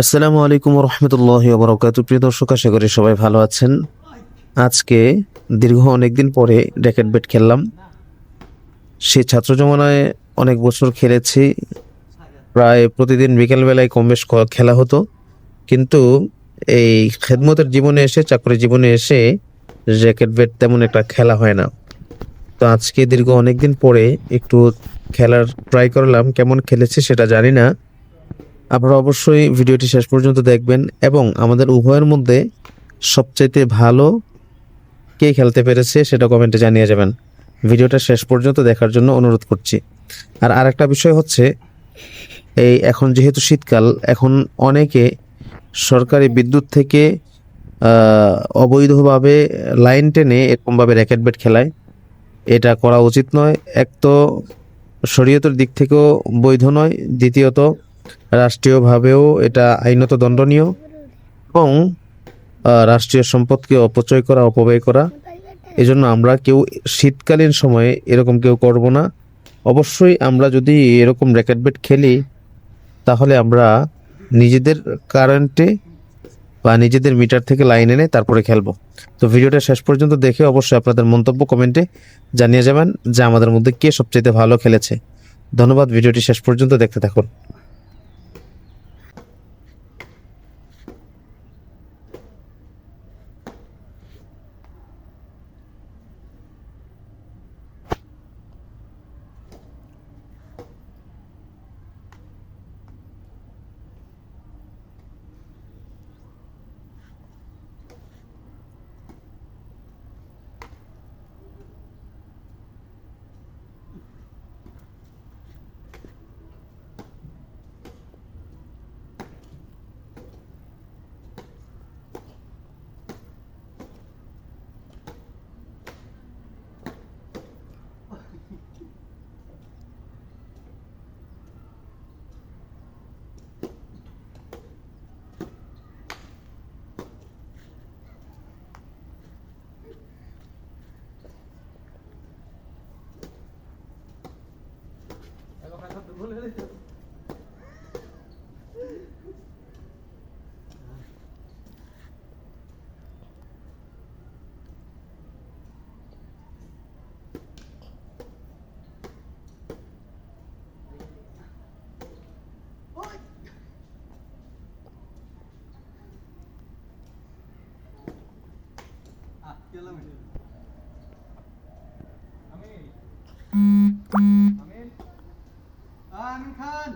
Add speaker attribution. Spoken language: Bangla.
Speaker 1: আসসালামু আলাইকুম রহমতুল্লাহ বরকাত প্রিয় দর্শক, আশা করি সবাই ভালো আছেন। আজকে দীর্ঘ অনেক দিন পরে র্যাকেট ব্যাট খেললাম। সেই ছাত্র জমানায় অনেক বছর খেলেছি। প্রায় প্রতিদিন বিকেলবেলায় কম বেশ খেলা হতো। কিন্তু এই খেদমতের জীবনে এসে চাকরি জীবনে এসে র্যাকেট ব্যাট তেমন একটা খেলা হয় না। তো আজকে দীর্ঘ অনেক দিন পরে একটু খেলার ট্রাই করলাম, কেমন খেলেছি সেটা জানি না। আপনারা অবশ্যই ভিডিওটি শেষ পর্যন্ত দেখবেন এবং আমাদের উভয়ের মধ্যে সবচাইতে ভালো কে খেলতে পেরেছে সেটা কমেন্টে জানিয়ে যাবেন। ভিডিওটা শেষ পর্যন্ত দেখার জন্য অনুরোধ করছি। আর আরেকটা বিষয় হচ্ছে, এই এখন যেহেতু শীতকাল, এখন অনেকে সরকারি বিদ্যুৎ থেকে অবৈধভাবে লাইন টেনে এরকমভাবে র্যাকেট ব্যাট খেলায়। এটা করা উচিত নয়। এক তো শরীয়তের দিক থেকেও বৈধ নয়। দ্বিতীয়ত রাষ্ট্রীয়ভাবেও এটা আইনত দণ্ডনীয় এবং রাষ্ট্রীয় সম্পদকে অপচয় করা, অপব্যয় করা। এজন্য আমরা কেউ শীতকালীন সময়ে এরকম কেউ করব না। অবশ্যই আমরা যদি এরকম র্যাকেট ব্যাট খেলি, তাহলে আমরা নিজেদের কারেন্টে বা নিজেদের মিটার থেকে লাইন এনে তারপরে খেলব। তো ভিডিওটা শেষ পর্যন্ত দেখে অবশ্যই আপনাদের মন্তব্য কমেন্টে জানিয়ে যাবেন যে আমাদের মধ্যে কে সবচেয়ে ভালো খেলেছে। ধন্যবাদ, ভিডিওটি শেষ পর্যন্ত দেখতে থাকুন।
Speaker 2: আমি มันขึ้น